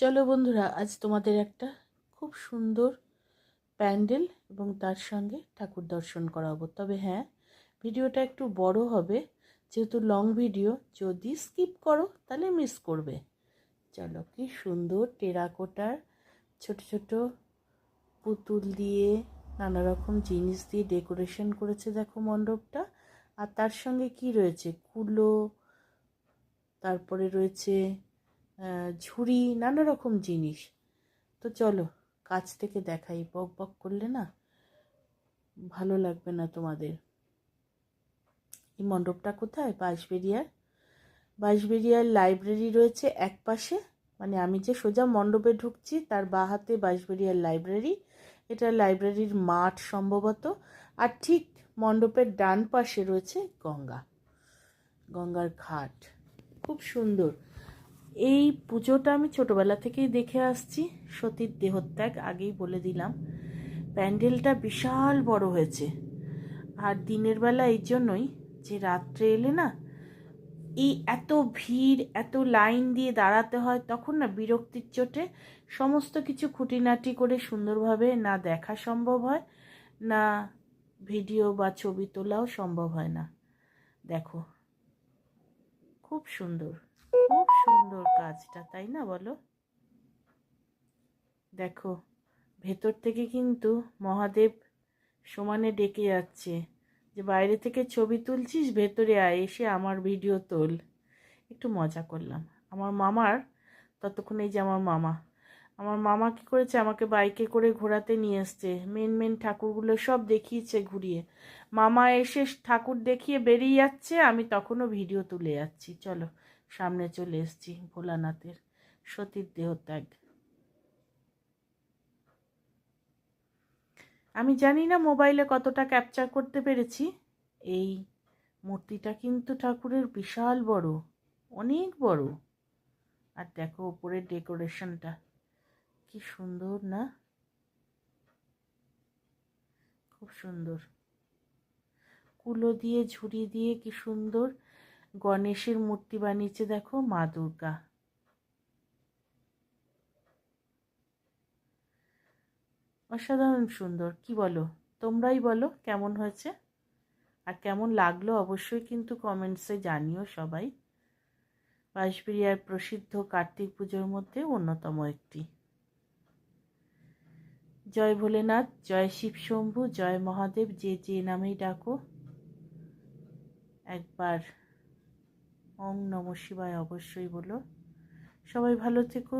চলো বন্ধুরা, আজ তোমাদের একটা খুব সুন্দর প্যান্ডেল এবং তার সঙ্গে ঠাকুর দর্শন করাবো। তবে হ্যাঁ ভিডিওটা একটু বড় হবে, যেহেতু লং ভিডিও যদি স্কিপ করো তাহলে মিস করবে। চলো, কি সুন্দর টেরাকোটার ছোট ছোট পুতুল দিয়ে নানা রকম জিনিস দিয়ে ডেকোরেশন করেছে দেখো মণ্ডপটা। আর তার সঙ্গে কি রয়েছে? কুলো, তারপরে রয়েছে ঝুড়ি, নানা রকম জিনিস। তো চলো, কাছ থেকে দেখাই। বক বক করলে না ভালো লাগবে না তোমাদের। এই মণ্ডপটা কোথায়? বাঁশবেরিয়ার বাঁশবেরিয়ার লাইব্রেরি রয়েছে এক পাশে। মানে আমি যে সোজা মণ্ডপে ঢুকছি, তার বাঁ হাতে বাঁশবেরিয়ার লাইব্রেরি। এটা লাইব্রেরির মাঠ সম্ভবত। আর ঠিক মণ্ডপের ডান পাশে রয়েছে গঙ্গা। গঙ্গার ঘাট। খুব সুন্দর। এই পুজোটা আমি ছোটবেলা থেকেই দেখে আসছি। সতীর দেহত্যাগ আগেই বলে দিলাম। প্যান্ডেলটা বিশাল বড় হয়েছে। আর দিনের বেলা এই জন্যই যে রাত্রে এলে না, এই এত ভিড়, এত লাইন দিয়ে দাঁড়াতে হয়, তখন না বিরক্তির চোটে সমস্ত কিছু খুঁটিনাটি করে সুন্দরভাবে না দেখা সম্ভব হয়, না ভিডিও বা ছবি তোলাও সম্ভব হয় না। দেখো, খুব সুন্দর। সুন্দর কাজটা, তাই না বলো? দেখো, ভেতর থেকে কিন্তু মহাদেব সমানে ডেকে যাচ্ছে যে, বাইরে থেকে ছবি তুলছিস, ভেতরে আয়, এসে আমার ভিডিও তোল। একটু মজা করলাম। আমার মামার ততক্ষণ এই যে আমার মামা। আমার মামা কি করেছে? আমাকে বাইকে করে ঘোরাতে নিয়ে এসছে। মেন মেন ঠাকুরগুলো সব দেখিয়েছে ঘুরিয়ে। মামা এসে ঠাকুর দেখিয়ে বেরিয়ে যাচ্ছে, আমি তখনও ভিডিও তুলে যাচ্ছি। চলো সামনে চলে এসছি ভোলানাথের সতীর দেহত্যাগ। আমি জানি না মোবাইলে কতটা ক্যাপচার করতে পেরেছি। এই মূর্তিটা কিন্তু ঠাকুরের বিশাল বড়, অনেক বড়। আর দেখো ওপরের ডেকোরেশনটা, কি সুন্দর না? খুব সুন্দর। কুলো দিয়ে ঝুড়ি দিয়ে কি সুন্দর গণেশের মূর্তি বানিয়েছে দেখো মা দুর্গা। অসাধারণ সুন্দর, কি বলো? তোমরাই বলো কেমন হয়েছে? আর কেমন লাগল অবশ্যই কিন্তু কমেন্টসে জানিও সবাই। বাঁশবেরিয়ার প্রসিদ্ধ কার্তিক পুজোর মধ্যে অন্যতম একটি। জয় ভোলেনাথ, জয় শিব শম্ভু, জয় মহাদেব, যে যে নামেই ডাকো, একবার ওম নম শিবায়। অবশ্যই বলো। সবাই ভালো থেকো